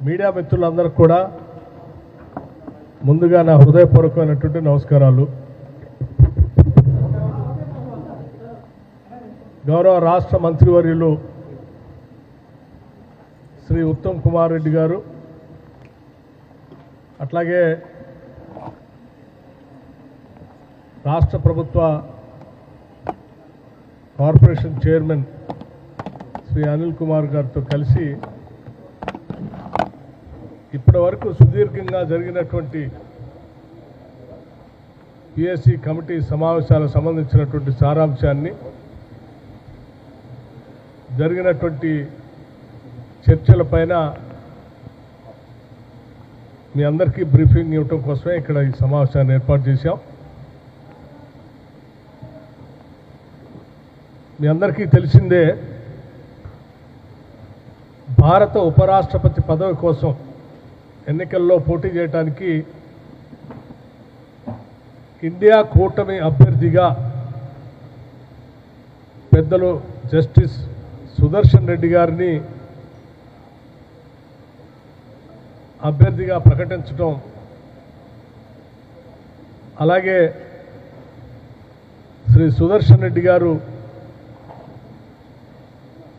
Media మిత్రులందరూ కూడా ముందుగా నా హృదయపూర్వకమైనటువంటి నమస్కారాలు. గౌరవ రాష్ట్ర మంత్రివర్యులు శ్రీ ఉత్తమ్ కుమార్ రెడ్డి గారు అట్లాగే రాష్ట్ర ప్రభుత్వ కార్పొరేషన్ చైర్మన్ శ్రీ అనిల్ కుమార్ గారితో కలిసి ఇప్పటి వరకు సుదీర్ఘంగా జరిగినటువంటి పిఎస్సి కమిటీ సమావేశాలకు సంబంధించినటువంటి సారాంశాన్ని జరిగినటువంటి చర్చలపైన మీ అందరికీ బ్రీఫింగ్ ఇవ్వటం కోసమే ఇక్కడ ఈ సమావేశాన్ని ఏర్పాటు చేశాం. మీ అందరికీ తెలిసిందే భారత ఉపరాష్ట్రపతి పదవి కోసం ఎన్నికల్లో పోటీ చేయడానికి ఇండియా కూటమి అభ్యర్థిగా పెద్దలు జస్టిస్ సుదర్శన్ రెడ్డి గారిని అభ్యర్థిగా ప్రకటించడం అలాగే శ్రీ సుదర్శన్ రెడ్డి గారు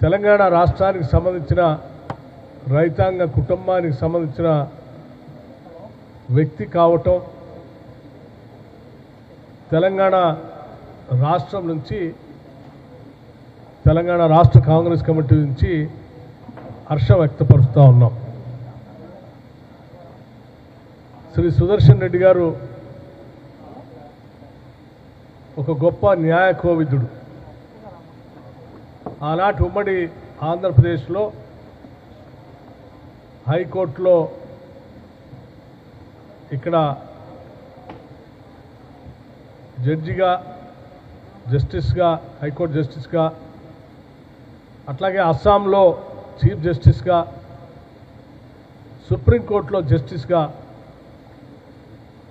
తెలంగాణ రాష్ట్రానికి సంబంధించిన రైతాంగ కుటుంబానికి సంబంధించిన వ్యక్తి కావటం తెలంగాణ రాష్ట్రం నుంచి తెలంగాణ రాష్ట్ర కాంగ్రెస్ కమిటీ నుంచి హర్షం వ్యక్తపరుస్తూ ఉన్నాం. శ్రీ సుదర్శన్ రెడ్డి గారు ఒక గొప్ప న్యాయ కోవిదుడు ఆనాటి ఉమ్మడి ఆంధ్రప్రదేశ్లో హైకోర్టులో ఇక్కడ జడ్జిగా జస్టిస్గా హైకోర్టు జస్టిస్గా అట్లాగే అస్సాంలో చీఫ్ జస్టిస్గా సుప్రీంకోర్టులో జస్టిస్గా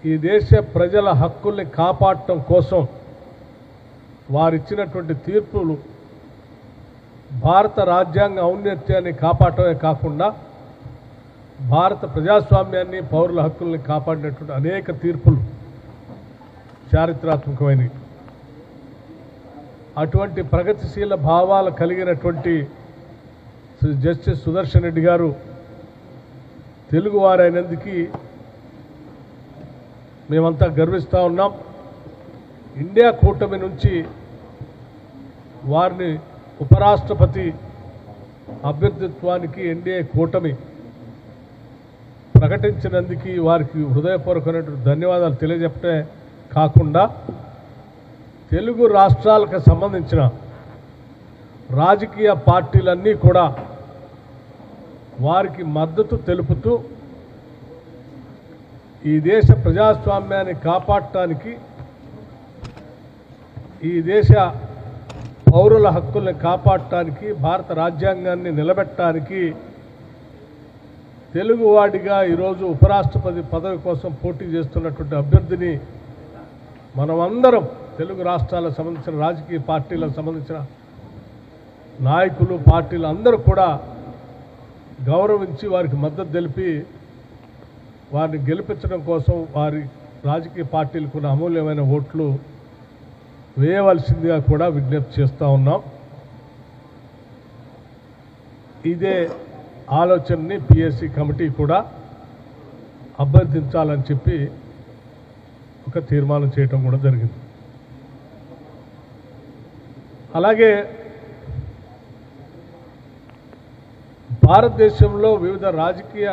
ఈ దేశ ప్రజల హక్కుల్ని కాపాడటం కోసం వారిచ్చినటువంటి తీర్పులు భారత రాజ్యాంగ ఔన్నత్యాన్ని కాపాడటమే కాకుండా భారత ప్రజాస్వామ్యాన్ని పౌరుల హక్కుల్ని కాపాడినటువంటి అనేక తీర్పులు చారిత్రాత్మకమైనవి. అటువంటి ప్రగతిశీల భావాలు కలిగినటువంటి శ్రీ జస్టిస్ సుదర్శన్ రెడ్డి గారు తెలుగువారైనందుకు మేమంతా గర్విస్తూ ఉన్నాం. ఇండియా కూటమి నుంచి వారిని ఉపరాష్ట్రపతి అభ్యర్థిత్వానికి ఎన్డీఏ కూటమి ప్రకటించినందుకు వారికి హృదయపూర్వకమైనటువంటి ధన్యవాదాలు తెలియజెప్పటే కాకుండా తెలుగు రాష్ట్రాలకు సంబంధించిన రాజకీయ పార్టీలన్నీ కూడా వారికి మద్దతు తెలుపుతూ ఈ దేశ ప్రజాస్వామ్యాన్ని కాపాడటానికి ఈ దేశ పౌరుల హక్కుల్ని కాపాడటానికి భారత రాజ్యాంగాన్ని నిలబెట్టడానికి తెలుగువాడిగా ఈరోజు ఉపరాష్ట్రపతి పదవి కోసం పోటీ చేస్తున్నటువంటి అభ్యర్థిని మనమందరం తెలుగు రాష్ట్రాలకు సంబంధించిన రాజకీయ పార్టీలకు సంబంధించిన నాయకులు పార్టీలు అందరూ కూడా గౌరవించి వారికి మద్దతు తెలిపి వారిని గెలిపించడం కోసం వారి రాజకీయ పార్టీలకు అమూల్యమైన ఓట్లు వేయవలసిందిగా కూడా విజ్ఞప్తి చేస్తూ ఉన్నాం. ఇదే ఆలోచనని పిఎస్సి కమిటీ కూడా అభ్యర్థించాలని చెప్పి ఒక తీర్మానం చేయటం కూడా జరిగింది. అలాగే భారతదేశంలో వివిధ రాజకీయ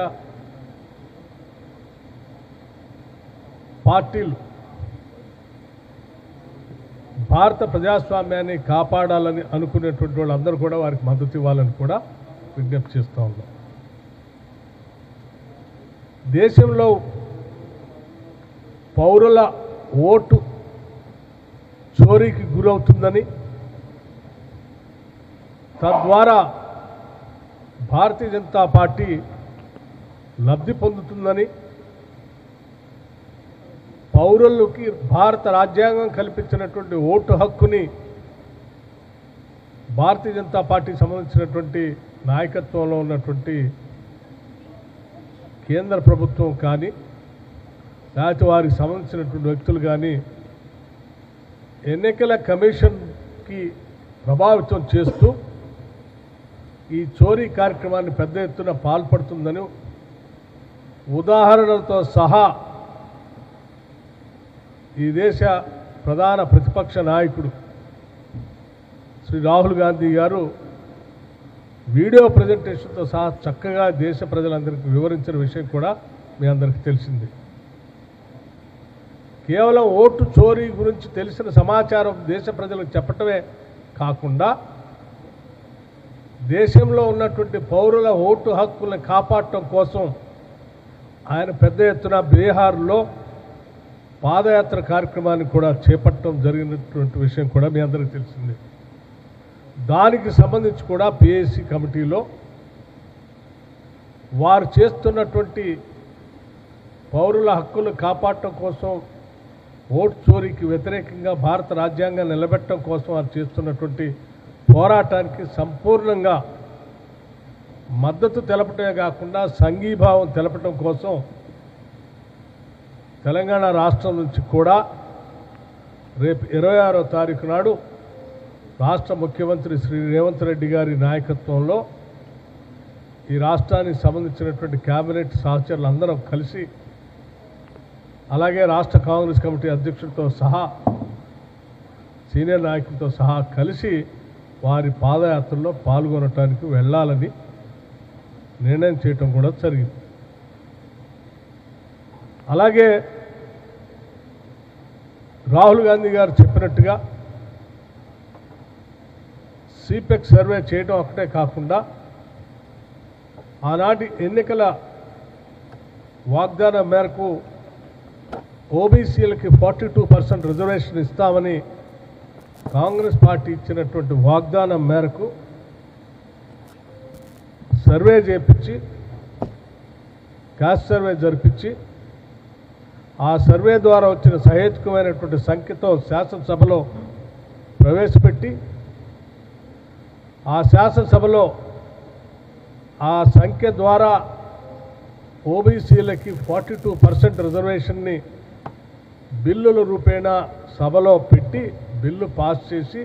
పార్టీలు భారత ప్రజాస్వామ్యాన్ని కాపాడాలని అనుకునేటువంటి వాళ్ళందరూ కూడా వారికి మద్దతు ఇవ్వాలని కూడా విజ్ఞప్తి చేస్తూ ఉన్నాం. దేశంలో పౌరుల ఓటు చోరీకి గురవుతుందని తద్వారా భారతీయ జనతా పార్టీ లబ్ధి పొందుతుందని పౌరులకి భారత రాజ్యాంగం కల్పించినటువంటి ఓటు హక్కుని భారతీయ జనతా పార్టీకి సంబంధించినటువంటి నాయకత్వంలో ఉన్నటువంటి కేంద్ర ప్రభుత్వం కానీ లేకపోతే వారికి సంబంధించినటువంటి వ్యక్తులు కానీ ఎన్నికల కమిషన్కి ప్రభావితం చేస్తూ ఈ చోరీ కార్యక్రమాన్ని పెద్ద ఎత్తున పాల్పడుతుందని ఉదాహరణలతో సహా ఈ దేశ ప్రధాన ప్రతిపక్ష నాయకుడు శ్రీ రాహుల్ గాంధీ గారు వీడియో ప్రజెంటేషన్తో సహా చక్కగా దేశ ప్రజలందరికీ వివరించిన విషయం కూడా మీ అందరికీ తెలిసింది. కేవలం ఓటు చోరీ గురించి తెలిసిన సమాచారం దేశ ప్రజలకు చెప్పటమే కాకుండా దేశంలో ఉన్నటువంటి పౌరుల ఓటు హక్కులను కాపాడటం కోసం ఆయన పెద్ద ఎత్తున బీహార్లో పాదయాత్ర కార్యక్రమాన్ని కూడా చేపట్టడం జరిగినటువంటి విషయం కూడా మీ అందరికీ తెలిసింది. దానికి సంబంధించి కూడా పిఎస్సి కమిటీలో వారు చేస్తున్నటువంటి పౌరుల హక్కులు కాపాడటం కోసం ఓటు చోరీకి వ్యతిరేకంగా భారత రాజ్యాంగం నిలబెట్టడం కోసం వారు చేస్తున్నటువంటి పోరాటానికి సంపూర్ణంగా మద్దతు తెలపటమే కాకుండా సంఘీభావం తెలపటం కోసం తెలంగాణ రాష్ట్రం నుంచి కూడా రేపు ఇరవై ఆరో తారీఖు నాడు రాష్ట్ర ముఖ్యమంత్రి శ్రీ రేవంత్ రెడ్డి గారి నాయకత్వంలో ఈ రాష్ట్రానికి సంబంధించినటువంటి కేబినెట్ సహచరులు అందరం కలిసి అలాగే రాష్ట్ర కాంగ్రెస్ కమిటీ అధ్యక్షుడితో సహా సీనియర్ నాయకులతో సహా కలిసి వారి పాదయాత్రలో పాల్గొనటానికి వెళ్ళాలని నిర్ణయం చేయటం కూడా జరిగింది. అలాగే రాహుల్ గాంధీ గారు చెప్పినట్టుగా సిపెక్ సర్వే చేయడం ఒకటే కాకుండా ఆనాటి ఎన్నికల వాగ్దానం మేరకు ఓబీసీలకి ఫార్టీ టూ పర్సెంట్ రిజర్వేషన్ ఇస్తామని కాంగ్రెస్ పార్టీ ఇచ్చినటువంటి వాగ్దానం మేరకు సర్వే చేపించి క్యాస్ట్ సర్వే జరిపించి ఆ సర్వే ద్వారా వచ్చిన సహేతుకమైనటువంటి సంఖ్యతో శాసనసభలో ప్రవేశపెట్టి ఆ శాసనసభలో ఆ సంఖ్య ద్వారా ఓబీసీలకి ఫార్టీ టూ పర్సెంట్ రిజర్వేషన్ని బిల్లుల రూపేణా సభలో పెట్టి బిల్లు పాస్ చేసి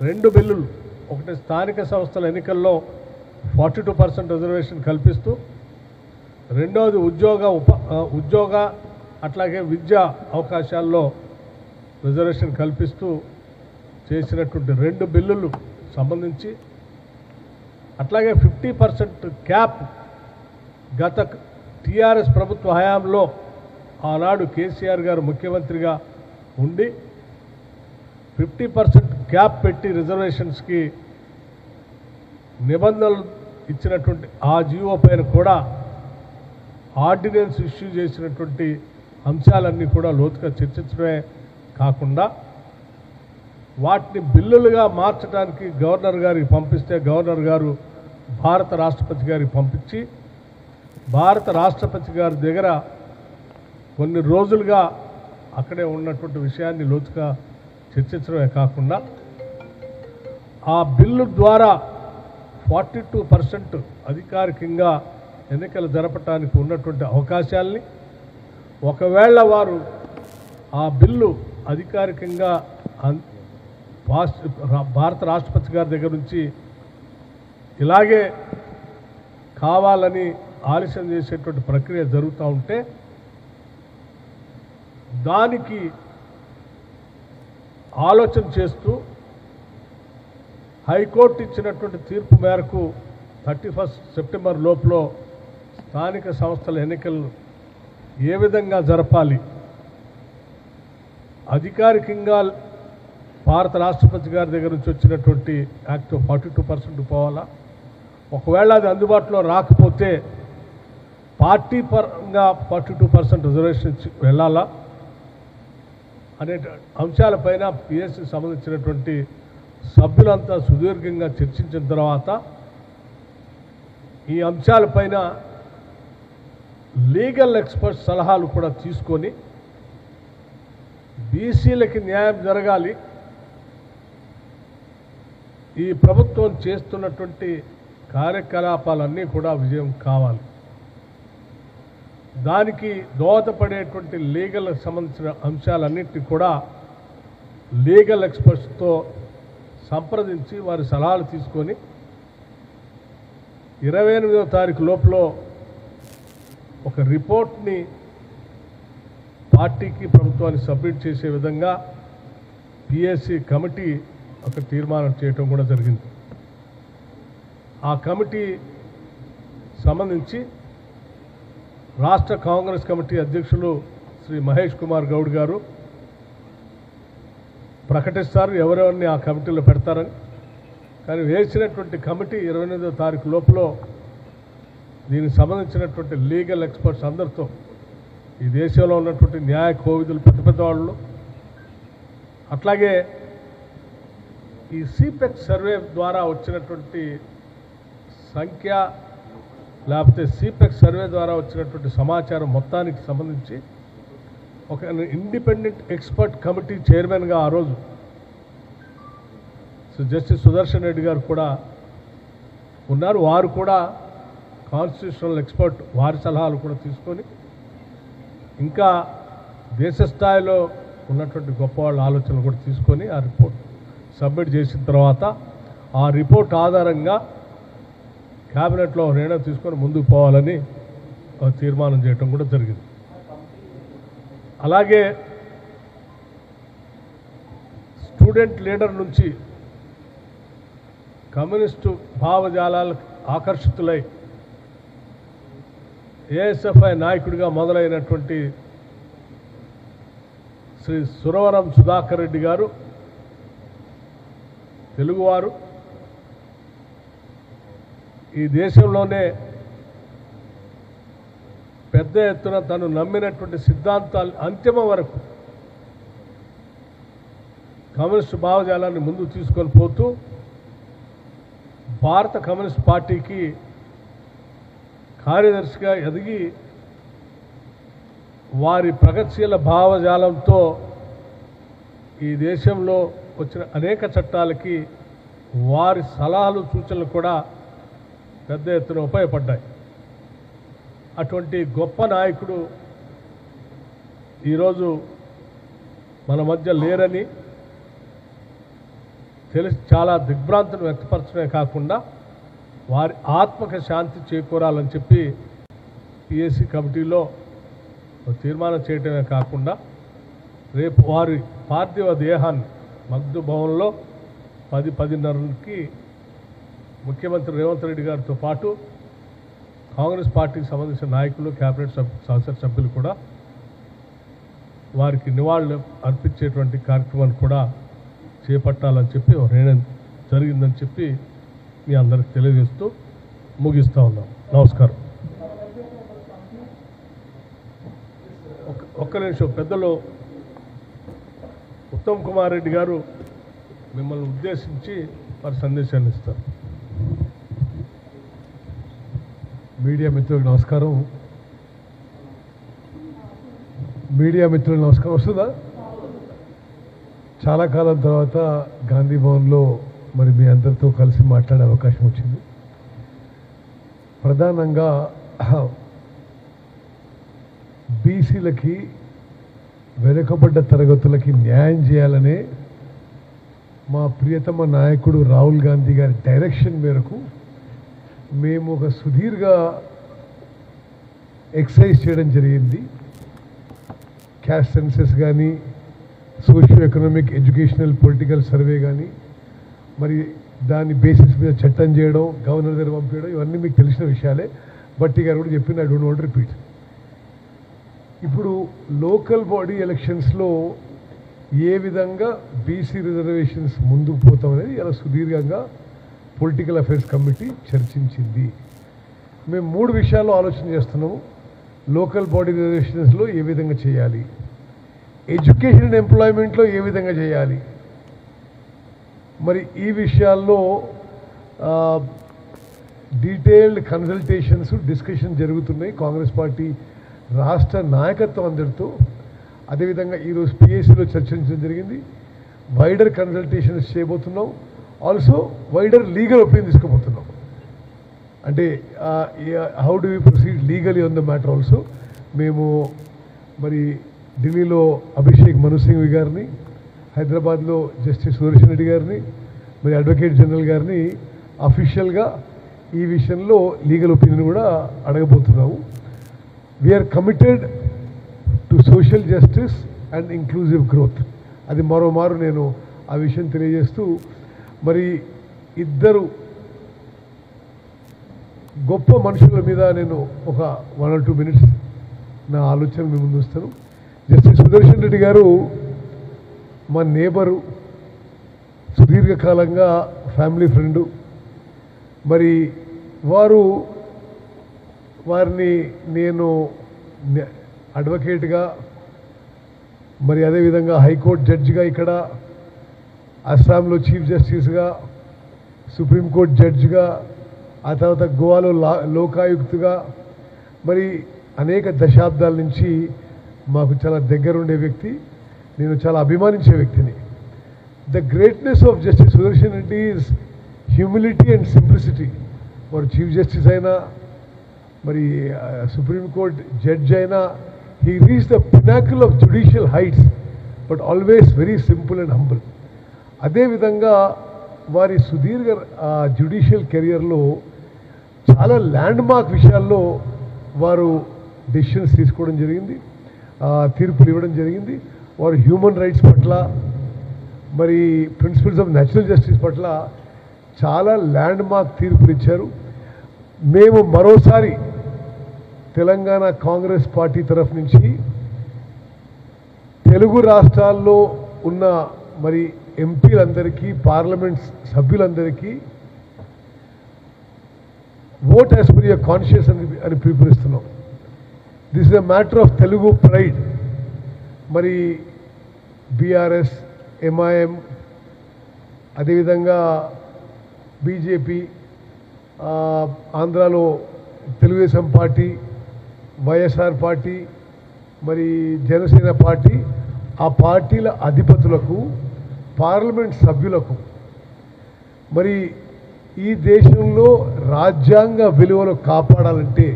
రెండు బిల్లులు ఒకటి స్థానిక సంస్థల ఎన్నికల్లో ఫార్టీ టూ పర్సెంట్ రిజర్వేషన్ కల్పిస్తూ రెండవది ఉద్యోగ ఉప ఉద్యోగ అట్లాగే విద్యా అవకాశాల్లో రిజర్వేషన్ కల్పిస్తూ చేసినటువంటి రెండు బిల్లులు సంబంధించి. అట్లాగే ఫిఫ్టీ పర్సెంట్ క్యాప్ గత టీఆర్ఎస్ ప్రభుత్వ హయాంలో ఆనాడు కేసీఆర్ గారు ముఖ్యమంత్రిగా ఉండి ఫిఫ్టీ పర్సెంట్ క్యాప్ పెట్టి రిజర్వేషన్స్కి నిబంధనలు ఇచ్చినటువంటి ఆ జీవో పైన కూడా ఆర్డినెన్స్ ఇష్యూ చేసినటువంటి అంశాలన్నీ కూడా లోతుగా చర్చించడమే కాకుండా వాటిని బిల్లులుగా మార్చడానికి గవర్నర్ గారికి పంపిస్తే గవర్నర్ గారు భారత రాష్ట్రపతి గారికి పంపించి భారత రాష్ట్రపతి గారి దగ్గర కొన్ని రోజులుగా అక్కడే ఉన్నటువంటి విషయాన్ని లోతుగా చర్చించడమే కాకుండా ఆ బిల్లు ద్వారా ఫార్టీ టూ పర్సెంట్ అధికారికంగా ఎన్నికలు జరపటానికి ఉన్నటువంటి అవకాశాల్ని ఒకవేళ వారు ఆ బిల్లు అధికారికంగా భారత రాష్ట్రపతి గారి దగ్గర నుంచి ఇలాగే కావాలని ఆలస్యం చేసేటువంటి ప్రక్రియ జరుగుతూ ఉంటే దానికి ఆలోచన చేస్తూ హైకోర్టు ఇచ్చినటువంటి తీర్పు మేరకు థర్టీ ఫస్ట్ సెప్టెంబర్ లోపల స్థానిక సంస్థల ఎన్నికలు ఏ విధంగా జరపాలి? అధికారికంగా భారత రాష్ట్రపతి గారి దగ్గర నుంచి వచ్చినటువంటి యాక్ట్ ఫార్టీ టూ పర్సెంట్ పోవాలా? ఒకవేళ అది అందుబాటులో రాకపోతే పార్టీ పరంగా ఫార్టీ టూ పర్సెంట్ రిజర్వేషన్ ఇచ్చి వెళ్ళాలా? అనే అంశాలపైన పిఎస్సి సంబంధించినటువంటి సభ్యులంతా సుదీర్ఘంగా చర్చించిన తర్వాత ఈ అంశాలపైన లీగల్ ఎక్స్పర్ట్స్ సలహాలు కూడా తీసుకొని బీసీలకి న్యాయం జరగాలి ఈ ప్రభుత్వం చేస్తున్నటువంటి కార్యకలాపాలన్నీ కూడా విజయం కావాలి. దానికి దోహదపడేటువంటి లీగల్ సంబంధించిన అంశాలన్నింటినీ కూడా లీగల్ ఎక్స్పర్ట్స్తో సంప్రదించి వారి సలహాలు తీసుకొని ఇరవై ఎనిమిదవ తారీఖు లోపల ఒక రిపోర్ట్ని పార్టీకి ప్రభుత్వానికి సబ్మిట్ చేసే విధంగా పిఎస్సి కమిటీ ఒక తీర్మానం చేయటం కూడా జరిగింది. ఆ కమిటీ సంబంధించి రాష్ట్ర కాంగ్రెస్ కమిటీ అధ్యక్షులు శ్రీ మహేష్ కుమార్ గౌడ్ గారు ప్రకటిస్తారు. ఎవరెవరిని ఆ కమిటీలో పెడతారని కానీ వేసినటువంటి కమిటీ ఇరవై ఎనిమిదో తారీఖు లోపల దీనికి సంబంధించినటువంటి లీగల్ ఎక్స్పర్ట్స్ అందరితో ఈ దేశంలో ఉన్నటువంటి న్యాయ కోవిదులు పెద్ద పెద్ద వాళ్ళు అట్లాగే ఈ సిపెక్ సర్వే ద్వారా వచ్చినటువంటి సంఖ్య లేకపోతే సిపెక్ సర్వే ద్వారా వచ్చినటువంటి సమాచారం మొత్తానికి సంబంధించి ఒక ఇండిపెండెంట్ ఎక్స్పర్ట్ కమిటీ చైర్మన్గా ఆ రోజు జస్టిస్ సుదర్శన్ రెడ్డి గారు కూడా ఉన్నారు. వారు కూడా కాన్స్టిట్యూషనల్ ఎక్స్పర్ట్ వారి సలహాలు కూడా తీసుకొని ఇంకా దేశ స్థాయిలో ఉన్నటువంటి గొప్ప వాళ్ళ ఆలోచనలు కూడా తీసుకొని ఆ రిపోర్ట్ సబ్మిట్ చేసిన తర్వాత ఆ రిపోర్ట్ ఆధారంగా క్యాబినెట్లో నిర్ణయం తీసుకొని ముందుకు పోవాలని తీర్మానం చేయటం కూడా జరిగింది. అలాగే స్టూడెంట్ లీడర్ నుంచి కమ్యూనిస్టు భావజాలాలకు ఆకర్షితులై ఏఎస్ఎఫ్ఐ నాయకుడిగా మొదలైనటువంటి శ్రీ సురవరం సుధాకర్ రెడ్డి గారు తెలుగువారు ఈ దేశంలోనే పెద్ద ఎత్తున తను నమ్మినటువంటి సిద్ధాంతాలు అంతిమ వరకు కమ్యూనిస్టు భావజాలాన్ని ముందు తీసుకొని పోతూ భారత కమ్యూనిస్ట్ పార్టీకి కార్యదర్శిగా ఎదిగి వారి ప్రగతిశీల భావజాలంతో ఈ దేశంలో వచ్చిన అనేక చట్టాలకి వారి సలహాలు సూచనలు కూడా పెద్ద ఎత్తున ఉపయోగపడ్డాయి. అటువంటి గొప్ప నాయకుడు ఈరోజు మన మధ్య లేరని తెలిసి చాలా దిగ్భ్రాంతిని వ్యక్తపరచడమే కాకుండా వారి ఆత్మక శాంతి చేకూరాలని చెప్పి పిఎస్సి కమిటీలో తీర్మానం చేయటమే కాకుండా రేపు వారి పార్థివ దేహాన్ని మగ్దు భవన్లో పది పదిన్నరకి ముఖ్యమంత్రి రేవంత్ రెడ్డి గారితో పాటు కాంగ్రెస్ పార్టీకి సంబంధించిన నాయకులు కేబినెట్ సభ్యులు సభ్యులు కూడా వారికి నివాళులు అర్పించేటువంటి కార్యక్రమాన్ని కూడా చేపట్టాలని చెప్పి నిర్ణయం జరిగిందని చెప్పి మీ అందరికి తెలియజేస్తూ ముగిస్తూ ఉన్నాం. నమస్కారం. ఒక్క- ఒక్క నిమిషం పెద్దలు ఉత్తమ్ కుమార్ రెడ్డి గారు మిమ్మల్ని ఉద్దేశించి వారి సందేశాన్ని ఇస్తారు. మీడియా మిత్రులకు నమస్కారం. మీడియా మిత్రులకు నమస్కారం. వస్తుందా? చాలా కాలం తర్వాత గాంధీ భవన్లో మరి మీ అందరితో కలిసి మాట్లాడే అవకాశం వచ్చింది. ప్రధానంగా బీసీలకి వెనుకబడ్డ తరగతులకి న్యాయం చేయాలనే మా ప్రియతమ నాయకుడు రాహుల్ గాంధీ గారి డైరెక్షన్ మేరకు మేము ఒక సుదీర్ఘ ఎక్సర్సైజ్ చేయడం జరిగింది. క్యాస్ట్ సెన్సెస్ కానీ socio economic educational political survey కానీ మరి దాని బేసిస్ మీద చట్టం చేయడం గవర్నర్ దగ్గర పంపించడం ఇవన్నీ మీకు తెలిసిన విషయాలే. బట్టి గారు కూడా చెప్పింది ఐ డోంట్ వాంట్ రిపీట్ ఇప్పుడు లోకల్ బాడీ ఎలక్షన్స్లో ఏ విధంగా బీసీ రిజర్వేషన్స్ ముందుకు పోతామనేది ఇలా సుదీర్ఘంగా పొలిటికల్ అఫైర్స్ కమిటీ చర్చించింది. మేము మూడు విషయాల్లో ఆలోచన చేస్తున్నాము. లోకల్ బాడీ రిజర్వేషన్స్లో ఏ విధంగా చేయాలి? ఎడ్యుకేషన్ అండ్ ఎంప్లాయ్మెంట్లో ఏ విధంగా చేయాలి? మరి ఈ విషయాల్లో డీటెయిల్డ్ కన్సల్టేషన్స్ డిస్కషన్ జరుగుతున్నాయి. కాంగ్రెస్ పార్టీ రాష్ట్ర నాయకత్వం అందరితో అదేవిధంగా ఈరోజు పిఎస్సిలో చర్చించడం జరిగింది. వైడర్ కన్సల్టేషన్స్ చేయబోతున్నాం. ఆల్సో వైడర్ లీగల్ ఒపీనియన్ తీసుకోబోతున్నాం. అంటే how do you proceed legally on the matter also మేము మరి ఢిల్లీలో అభిషేక్ మను సింఘ్వి గారిని హైదరాబాద్లో జస్టిస్ సుదర్శన్ రెడ్డి గారిని మరి అడ్వకేట్ జనరల్ గారిని అఫీషియల్గా ఈ విషయంలో లీగల్ ఒపీనియన్ కూడా అడగబోతున్నాము. We're committed to social justice and inclusive growth అది మరోమారు నేను ఆ విషయం తెలియజేస్తూ మరి ఇద్దరు గొప్ప మనుషుల మీద నేను ఒక వన్ ఆర్ టూ మినిట్స్ నా ఆలోచన మీ ముందు వస్తాను జస్టిస్ సుదర్శన్ రెడ్డి గారు మా నేబరు సుదీర్ఘకాలంగా ఫ్యామిలీ ఫ్రెండు మరి వారు వారిని నేను అడ్వకేట్గా మరి అదేవిధంగా హైకోర్టు జడ్జిగా ఇక్కడ అస్సాంలో చీఫ్ జస్టిస్గా సుప్రీంకోర్టు జడ్జిగా ఆ తర్వాత గోవాలో లోకాయుక్తుగా మరి అనేక దశాబ్దాల నుంచి మాకు చాలా దగ్గరుండే వ్యక్తి నేను చాలా అభిమానించే వ్యక్తిని. The greatness of justice Sudarshan Reddy is humility and simplicity వారు చీఫ్ జస్టిస్ అయినా మరి సుప్రీంకోర్ట్ జడ్జ్ అయినా he reach the pinnacle of judicial heights but always very simple and humble అదేవిధంగా వారి సుదీర్ఘ జ్యుడిషియల్ కెరియర్లో చాలా ల్యాండ్ మార్క్ విషయాల్లో వారు డెసిషన్స్ తీసుకోవడం జరిగింది తీర్పులు ఇవ్వడం జరిగింది. వారు హ్యూమన్ రైట్స్ పట్ల మరి ప్రిన్సిపల్స్ ఆఫ్ నేచురల్ జస్టిస్ పట్ల చాలా ల్యాండ్ మార్క్ తీర్పులు ఇచ్చారు. మేము మరోసారి తెలంగాణ కాంగ్రెస్ పార్టీ తరఫు నుంచి తెలుగు రాష్ట్రాల్లో ఉన్న మరి ఎంపీలందరికీ పార్లమెంట్ సభ్యులందరికీ vote as per your conscious అని అని పిలుపునిస్తున్నాం. This is a matter of Telugu pride మరి బీఆర్ఎస్ ఎంఐఎం అదేవిధంగా బీజేపీ ఆంధ్రాలో తెలుగుదేశం పార్టీ వైఎస్ఆర్ పార్టీ మరి జనసేన పార్టీ ఆ పార్టీల అధిపతులకు పార్లమెంట్ సభ్యులకు మరి ఈ దేశంలో రాజ్యాంగ విలువలు కాపాడాలంటే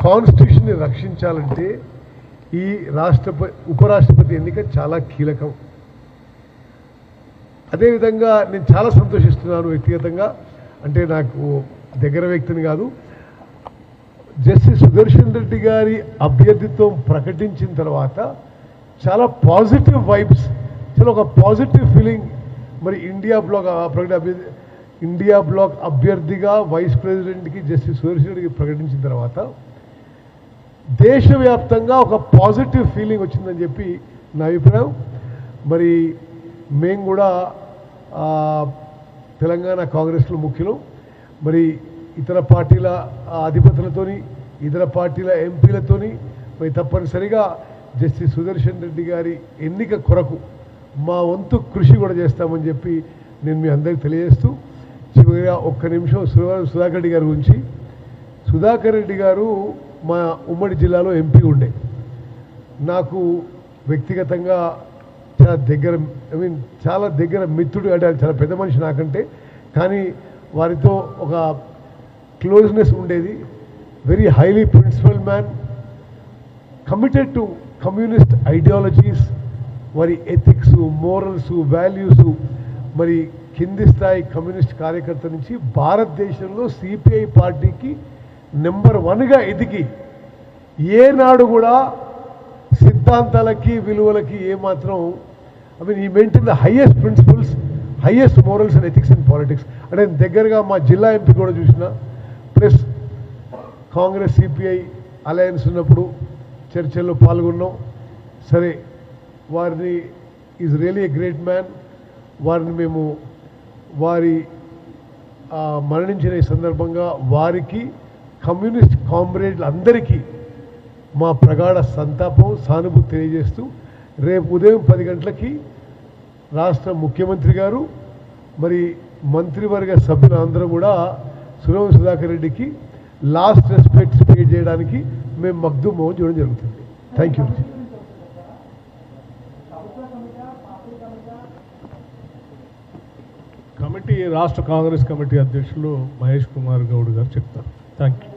కాన్స్టిట్యూషన్ని రక్షించాలంటే ఈ రాష్ట్రపతి ఉపరాష్ట్రపతి ఎన్నిక చాలా కీలకం. అదేవిధంగా నేను చాలా సంతోషిస్తున్నాను వ్యక్తిగతంగా. అంటే నాకు దగ్గర వ్యక్తిని కాదు జస్టిస్ సుదర్శన్ రెడ్డి గారి అభ్యర్థిత్వం ప్రకటించిన తర్వాత చాలా పాజిటివ్ వైబ్స్ చాలా ఒక పాజిటివ్ ఫీలింగ్. మరి ఇండియా బ్లాక్ ప్రకటి ప్రకటన ఇండియా బ్లాక్ అభ్యర్థిగా వైస్ ప్రెసిడెంట్కి జస్టిస్ సుదర్శన్ రెడ్డికి ప్రకటించిన తర్వాత దేశవ్యాప్తంగా ఒక పాజిటివ్ ఫీలింగ్ వచ్చిందని చెప్పి నా అభిప్రాయం. మరి మేము కూడా తెలంగాణ కాంగ్రెస్లో ముఖ్యులు. మరి ఇతర పార్టీల ఆ, అధిపతులతోని ఇతర పార్టీల ఎంపీలతోని మరి తప్పనిసరిగా జస్టిస్ సుదర్శన్ రెడ్డి గారి ఎన్నిక కొరకు మా వంతు కృషి కూడా చేస్తామని చెప్పి నేను మీ అందరికి తెలియజేస్తూ చివరిగా ఒక్క నిమిషం సుధా- సుధాకర్ రెడ్డి గారి గురించి. సుధాకర్ రెడ్డి గారు మా ఉమ్మడి జిల్లాలో ఎంపీ ఉండే. నాకు వ్యక్తిగతంగా చాలా దగ్గర ఐ మీన్ చాలా దగ్గర మిత్రుడు అంటే చాలా పెద్ద మనిషి నాకంటే కానీ వారితో ఒక క్లోజ్నెస్ ఉండేది. Very highly principle man committed to communist ideologies వారి ఎథిక్స్ మోరల్స్ వాల్యూస్ మరి కింది స్థాయి కమ్యూనిస్ట్ కార్యకర్త నుంచి భారతదేశంలో సిపిఐ పార్టీకి నెంబర్ వన్గా ఎదిగి ఏనాడు కూడా సిద్ధాంతాలకి విలువలకి ఏమాత్రం ఐ మీన్ ఈ maintain the highest principles highest morals and ethics and politics అంటే దగ్గరగా మా జిల్లా ఎంపీ కూడా చూసిన కాంగ్రెస్ సిపిఐ అలయన్స్ ఉన్నప్పుడు చర్చల్లో పాల్గొన్నాం. సరే వారిని is really a great man వారిని మేము వారి మరణించిన ఈ సందర్భంగా వారికి కమ్యూనిస్ట్ కామ్రేడ్లు అందరికీ మా ప్రగాఢ సంతాపం సానుభూతి తెలియజేస్తూ రేపు ఉదయం పది గంటలకి రాష్ట్ర ముఖ్యమంత్రి గారు మరి మంత్రివర్గ సభ్యులందరూ కూడా సురవ సుధాకర్ రెడ్డికి లాస్ట్ రెస్పెక్ట్స్ పే చేయడానికి మేము మగ్దు మోహన్ చూడడం జరుగుతుంది. థ్యాంక్ యూ కమిటీ రాష్ట్ర కాంగ్రెస్ కమిటీ అధ్యక్షులు మహేష్ కుమార్ గౌడ్ గారు చెప్తారు. Thank you